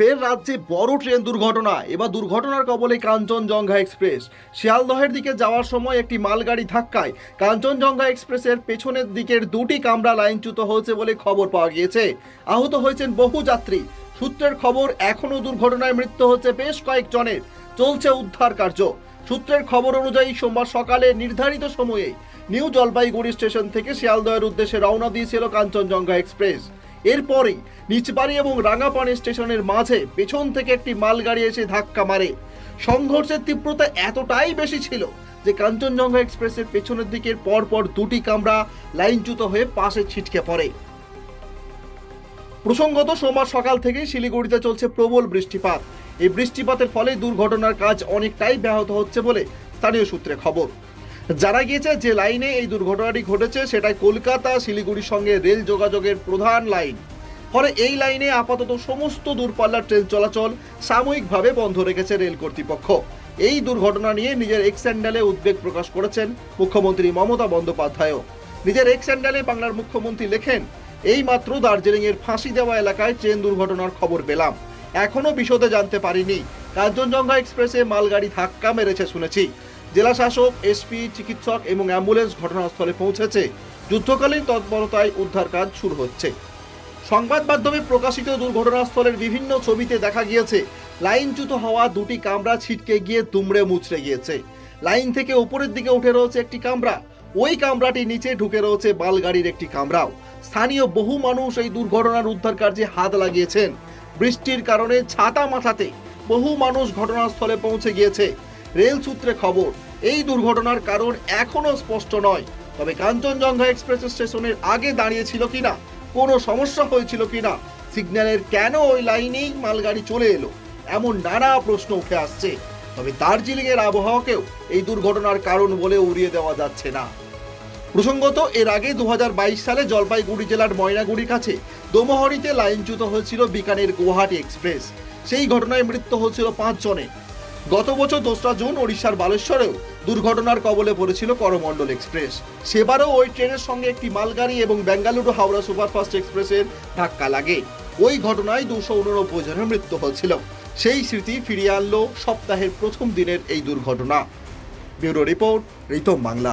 ফের রাজ্যে বড় ট্রেন দুর্ঘটনা। এবার দুর্ঘটনার কবলে কাঞ্চনজঙ্ঘা এক্সপ্রেস। শিয়ালদহের দিকে যাওয়ার সময় একটি মালগাড়ি ধাক্কায় কাঞ্চনজঙ্ঘা এক্সপ্রেসের পেছনের দিকের দুটি কামরা লাইনচ্যুত হয়েছে বলে খবর পাওয়া গিয়েছে। আহত হয়েছেন বহু যাত্রী। সূত্রের খবর, এখনও দুর্ঘটনায় মৃত্যু হচ্ছে বেশ কয়েকজনের। চলছে উদ্ধার কার্য। সূত্রের খবর অনুযায়ী, সোমবার সকালে নির্ধারিত সময়ে নিউ জলপাইগুড়ি স্টেশন থেকে শিয়ালদহের উদ্দেশ্যে রওনা দিয়েছিল কাঞ্চনজঙ্ঘা এক্সপ্রেস। এরপরেই নিচবাড়ি এবং রাঙাপানি স্টেশনের মাঝে পেছন থেকে একটি মালগাড়ি এসে ধাক্কা মারে। সংঘর্ষের তীব্রতা এতটাই বেশি ছিল যে কাঞ্চনজঙ্ঘা এক্সপ্রেসের পেছনের দিকের পরপর দুটি কামরা লাইনচ্যুত হয়ে পাশে ছিটকে পড়ে। প্রসঙ্গত সোমবার সকাল থেকেই শিলিগুড়িতে চলছে প্রবল বৃষ্টিপাত। এই বৃষ্টিপাতের ফলে দুর্ঘটনার কাজ অনেকটাই ব্যাহত হচ্ছে বলে স্থানীয় সূত্রে খবর। জানা গিয়েছে যে লাইনে এই দুর্ঘটনাটি ঘটেছে, সেটাই কলকাতা শিলিগুড়ির সঙ্গে রেল যোগাযোগের প্রধান লাইন। ফলে এই লাইনে আপাতত সমস্ত দূরপাল্লার ট্রেন চলাচল সাময়িকভাবে বন্ধ রেখেছে রেল কর্তৃপক্ষ। এই দুর্ঘটনা নিয়ে নিজের এক্স স্যান্ডালে উদ্বেগ প্রকাশ করেছেন মুখ্যমন্ত্রী মমতা বন্দ্যোপাধ্যায়ও। নিজের এক্স স্যান্ডালে বাংলার মুখ্যমন্ত্রী লেখেন এই মাত্র দার্জিলিং এর ফাঁসি দেওয়া এলাকায় ট্রেন দুর্ঘটনার খবর পেলাম। এখনও বিশদে জানতে পারিনি। কাঞ্চনজঙ্ঘা এক্সপ্রেসে মালগাড়ি ধাক্কা মেরেছে শুনেছি। জেলা শাসক এসপি, চিকিৎসক এবং অ্যাম্বুলেন্স ঘটনাস্থলে পৌঁছেছে। যুদ্ধকালীন তৎপরতায় উদ্ধার কাজ শুরু হচ্ছে। সংবাদ মাধ্যমে প্রকাশিত দুর্ঘটনাস্থলের বিভিন্ন ছবিতে দেখা গিয়েছে, লাইনচ্যুত হওয়া দুটি কামরা ছিটকে গিয়ে দুমড়ে মুচড়ে গিয়েছে। লাইন থেকে উপরের দিকে উঠে রয়েছে একটি কামরা। ওই কামরাটি নিচে ঢুকে রয়েছে বালগাড়ির একটি কামরাও। স্থানীয় বহু মানুষ এই দুর্ঘটনার উদ্ধার কার্যে হাত লাগিয়েছেন। বৃষ্টির কারণে ছাতা মাথাতে বহু মানুষ ঘটনাস্থলে পৌঁছে গিয়েছে। রেল সূত্রে খবর, এই দুর্ঘটনার কারণ এখনও স্পষ্ট নয়। তবে কাঞ্চনজঙ্ঘা এক্সপ্রেস স্টেশনের আগে দাঁড়িয়েছিল কিনা, কোনো সমস্যা হয়েছিল কিনা, সিগন্যালের কেন ওই লাইনেই মালগাড়ি চলে এলো, এমন নানা প্রশ্ন উঠে আসছে। তবে দার্জিলিং এর আবহাওয়াকেও এই দুর্ঘটনার কারণ বলে উড়িয়ে দেওয়া যাচ্ছে না। প্রসঙ্গত, এর আগে দু হাজার বাইশ সালে জলপাইগুড়ি জেলার ময়নাগুড়ির কাছে দোমহরিতে লাইনচ্যুত হয়েছিল বিকানের গুয়াহাটি এক্সপ্রেস। সেই ঘটনায় মৃত্যু হয়েছিল পাঁচ জনের গত বছর দোসরা জুন ওড়িশার বালেশ্বরেও দুর্ঘটনার কবলে পড়েছিল করমণ্ডল এক্সপ্রেস। সেবারও ওই ট্রেনের সঙ্গে একটি মালগাড়ি এবং বেঙ্গালুরু হাওড়া সুপারফাস্ট এক্সপ্রেসের ধাক্কা লাগে। ওই ঘটনায় দুশো উননব্বই জনের মৃত্যু হয়েছিল। সেই স্মৃতি ফিরিয়ে আনলো সপ্তাহের প্রথম দিনের এই দুর্ঘটনা। Bureau report, Ritam Bangla.